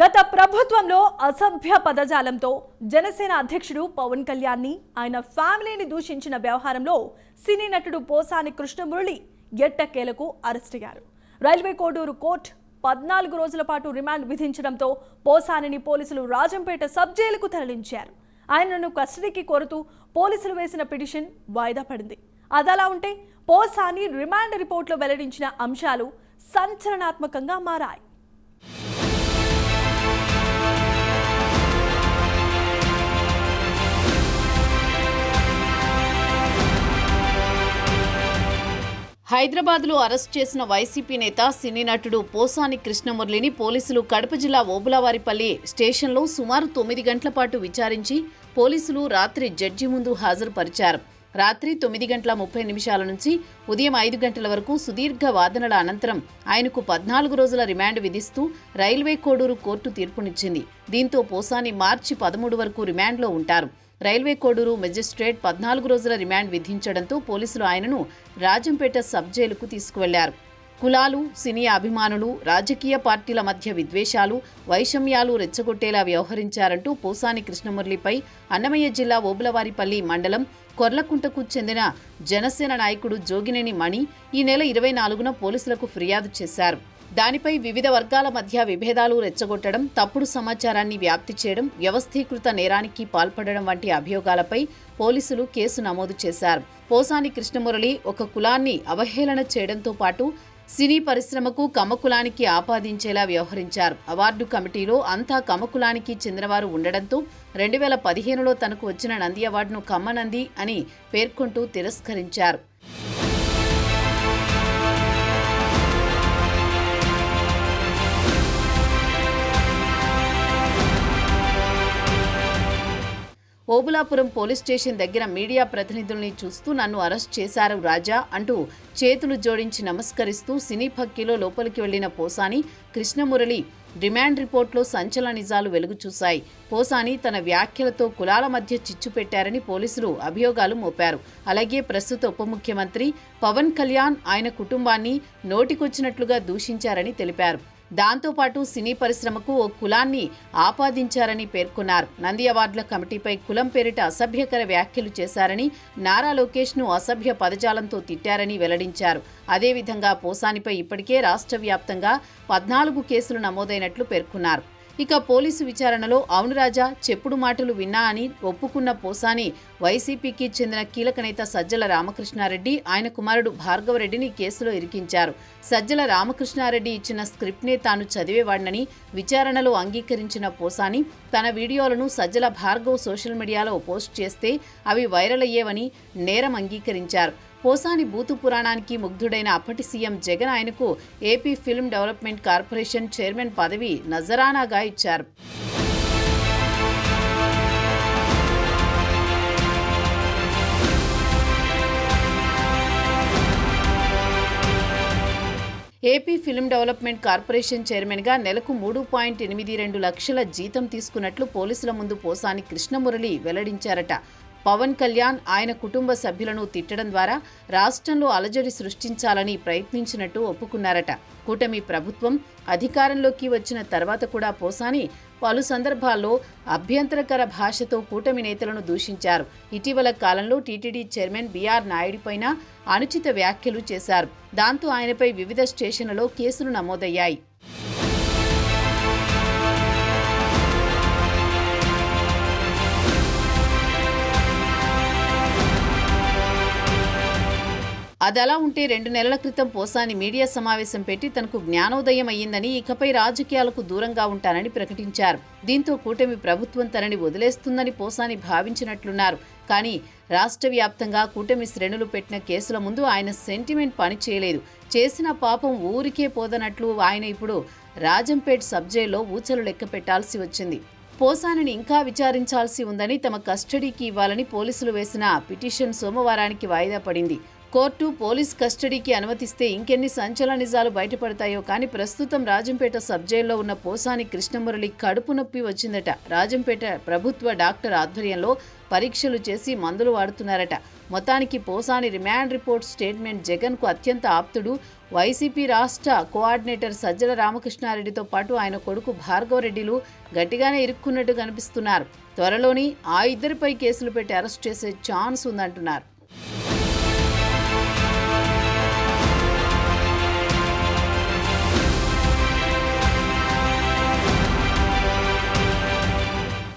గత ప్రభుత్వంలో అసభ్య పదజాలంతో జనసేన అధ్యక్షుడు పవన్ కళ్యాణ్ని ఆయన ఫ్యామిలీని దూషించిన వ్యవహారంలో సినీ నటుడు పోసాని కృష్ణమురళి ఎట్టకేలకు అరెస్ట్ అయ్యారు. రైల్వే కోడూరు కోర్టు పద్నాలుగు రోజుల పాటు రిమాండ్ విధించడంతో పోసానిని పోలీసులు రాజంపేట సబ్ జైలుకు తరలించారు. ఆయనను కస్టడీకి కోరుతూ పోలీసులు వేసిన పిటిషన్ వాయిదా పడింది. అదలా ఉంటే పోసాని రిమాండ్ రిపోర్ట్లో వెల్లడించిన అంశాలు సంచలనాత్మకంగా మారాయి. హైదరాబాద్లో అరెస్ట్ చేసిన వైసీపీ నేత సినీ నటుడు పోసాని కృష్ణమురళిని పోలీసులు కడప జిల్లా ఓబులవారిపల్లి స్టేషన్లో సుమారు తొమ్మిది గంటల పాటు విచారించి పోలీసులు రాత్రి జడ్జి ముందు హాజరుపరిచారు. రాత్రి తొమ్మిది గంటల ముప్పై నిమిషాల నుంచి ఉదయం ఐదు గంటల వరకు సుదీర్ఘ వాదనల అనంతరం ఆయనకు పద్నాలుగు రోజుల రిమాండ్ విధిస్తూ రైల్వే కోడూరు కోర్టు తీర్పునిచ్చింది. దీంతో పోసాని మార్చి పదమూడు వరకు రిమాండ్లో ఉంటారు. రైల్వే కోడూరు మెజిస్ట్రేట్ పద్నాలుగు రోజుల రిమాండ్ విధించడంతో పోలీసులు ఆయనను రాజంపేట సబ్ జైలుకు తీసుకువెళ్ళారు. కులాలు సినీ అభిమానులు రాజకీయ పార్టీల మధ్య విద్వేషాలు వైషమ్యాలు రెచ్చగొట్టేలా వ్యవహరించారంటూ పోసాని కృష్ణమురళిపై అన్నమయ్య జిల్లా ఓబులవారిపల్లి మండలం కొర్లకుంటకు చెందిన జనసేన నాయకుడు జోగినేని మణి ఈ నెల ఇరవై నాలుగున పోలీసులకు ఫిర్యాదు చేశారు. దానిపై వివిధ వర్గాల మధ్య విభేదాలు రెచ్చగొట్టడం తప్పుడు సమాచారాన్ని వ్యాప్తి చేయడం వ్యవస్థీకృత నేరానికి పాల్పడడం వంటి అభియోగాలపై పోలీసులు కేసు నమోదు చేశారు. పోసాని కృష్ణమురళి ఒక కులాన్ని అవహేళన చేయడంతో పాటు సినీ పరిశ్రమకు కమకులానికి ఆపాదించేలా వ్యవహరించారు. అవార్డు కమిటీలో అంతా కమకులానికి చెందినవారు ఉండడంతో రెండు వేల పదిహేనులో తనకు వచ్చిన నంది అవార్డును కమ్మనంది అని పేర్కొంటూ తిరస్కరించారు. ఓబులాపురం పోలీస్ స్టేషన్ దగ్గర మీడియా ప్రతినిధుల్ని చూస్తూ నన్ను అరెస్ట్ చేశారు రాజా అంటూ చేతులు జోడించి నమస్కరిస్తూ సినీ భక్తిలో లోపలికి వెళ్ళిన పోసాని కృష్ణమురళి డిమాండ్ రిపోర్ట్లో సంచలన నిజాలు వెలుగుచూశాయి పోసాని తన వ్యాఖ్యలతో కులాల మధ్య చిచ్చు పెట్టారని పోలీసులు అభియోగాలు మోపారు. అలాగే ప్రస్తుత ఉప ముఖ్యమంత్రి పవన్ కళ్యాణ్ ఆయన కుటుంబాన్ని నోటికొచ్చినట్లుగా దూషించారని తెలిపారు. దాంతోపాటు సినీ పరిశ్రమకు ఓ కులాన్ని ఆపాదించారని పేర్కొన్నారు. నంది అవార్డుల కమిటీపై కులం పేరిట అసభ్యకర వ్యాఖ్యలు చేశారని నారా లోకేష్ను అసభ్య పదజాలంతో తిట్టారని వెల్లడించారు. అదేవిధంగా పోసానిపై ఇప్పటికే రాష్ట్ర వ్యాప్తంగా పద్నాలుగు కేసులు నమోదైనట్లు పేర్కొన్నారు. ఇక పోలీసు విచారణలో అవును రాజా చెప్పుడు మాటలు విన్నా అని ఒప్పుకున్న పోసాని వైసీపీకి చెందిన కీలక నేత సజ్జల రామకృష్ణారెడ్డి ఆయన కుమారుడు భార్గవరెడ్డిని కేసులో ఇరికించారు. సజ్జల రామకృష్ణారెడ్డి ఇచ్చిన స్క్రిప్ట్నే తాను చదివేవాడినని విచారణలో అంగీకరించిన పోసాని తన వీడియోలను సజ్జల భార్గవ్ సోషల్ మీడియాలో పోస్ట్ చేస్తే అవి వైరల్ అయ్యేవని నేరం అంగీకరించారు. పోసాని బూతు పురాణానికి ముగ్ధుడైన అప్పటి సీఎం జగన్ ఆయనకు AP film development corporation chairman పదవి నజరానాగా ఇచ్చారు. ఏపీ ఫిల్మ్ డెవలప్మెంట్ కార్పొరేషన్ చైర్మన్గా నెలకు మూడు పాయింట్ ఎనిమిది రెండు లక్షల జీతం తీసుకున్నట్లు పోలీసుల ముందు పోసాని కృష్ణమురళి వెల్లడించారట. పవన్ కళ్యాణ్ ఆయన కుటుంబ సభ్యులను తిట్టడం ద్వారా రాష్ట్రంలో అలజడి సృష్టించాలని ప్రయత్నించినట్టు ఒప్పుకున్నారట. కూటమి ప్రభుత్వం అధికారంలోకి వచ్చిన తర్వాత కూడా పోసాని పలు సందర్భాల్లో అభ్యంతరకర భాషతో కూటమి నేతలను దూషించారు. ఇటీవల కాలంలో టీటీడీ చైర్మన్ బీఆర్ నాయుడిపైన అనుచిత వ్యాఖ్యలు చేశారు. దాంతో ఆయనపై వివిధ స్టేషన్లలో కేసులు నమోదయ్యాయి. అదలా ఉంటే రెండు నెలల క్రితం పోసాని మీడియా సమావేశం పెట్టి తనకు జ్ఞానోదయం అయ్యిందని ఇకపై రాజకీయాలకు దూరంగా ఉంటానని ప్రకటించారు. దీంతో కూటమి ప్రభుత్వం తనని వదిలేస్తుందని పోసాని భావించినట్లున్నారు. కానీ రాష్ట్ర వ్యాప్తంగా కూటమి శ్రేణులు పెట్టిన కేసుల ముందు ఆయన సెంటిమెంట్ పని చేయలేదు. చేసిన పాపం ఊరికే పోదనట్లు ఆయన ఇప్పుడు రాజంపేట్ సబ్జైల్లో ఊచలు లెక్క పెట్టాల్సి వచ్చింది. పోసానిని ఇంకా విచారించాల్సి ఉందని తమ కస్టడీకి ఇవ్వాలని పోలీసులు వేసిన పిటిషన్ సోమవారానికి వాయిదా పడింది. కోర్టు పోలీస్ కస్టడీకి అనుమతిస్తే ఇంకెన్ని సంచలన నిజాలు బయటపడతాయో కానీ ప్రస్తుతం రాజంపేట సబ్ జైల్లో ఉన్న పోసాని కృష్ణమురళి కడుపు నొప్పి వచ్చిందట. రాజంపేట ప్రభుత్వ డాక్టర్ ఆధ్వర్యంలో పరీక్షలు చేసి మందులు వాడుతున్నారట. మొత్తానికి పోసాని రిమాండ్ రిపోర్ట్ స్టేట్మెంట్ జగన్కు అత్యంత ఆప్తుడు. వైసీపీ రాష్ట్ర కోఆర్డినేటర్ సజ్జల రామకృష్ణారెడ్డితో పాటు ఆయన కొడుకు భార్గవరెడ్డిలు గట్టిగానే ఇరుక్కున్నట్టు కనిపిస్తున్నారు. త్వరలోని ఆ ఇద్దరిపై కేసులు పెట్టి అరెస్ట్ చేసే ఛాన్స్ ఉందంటున్నారు.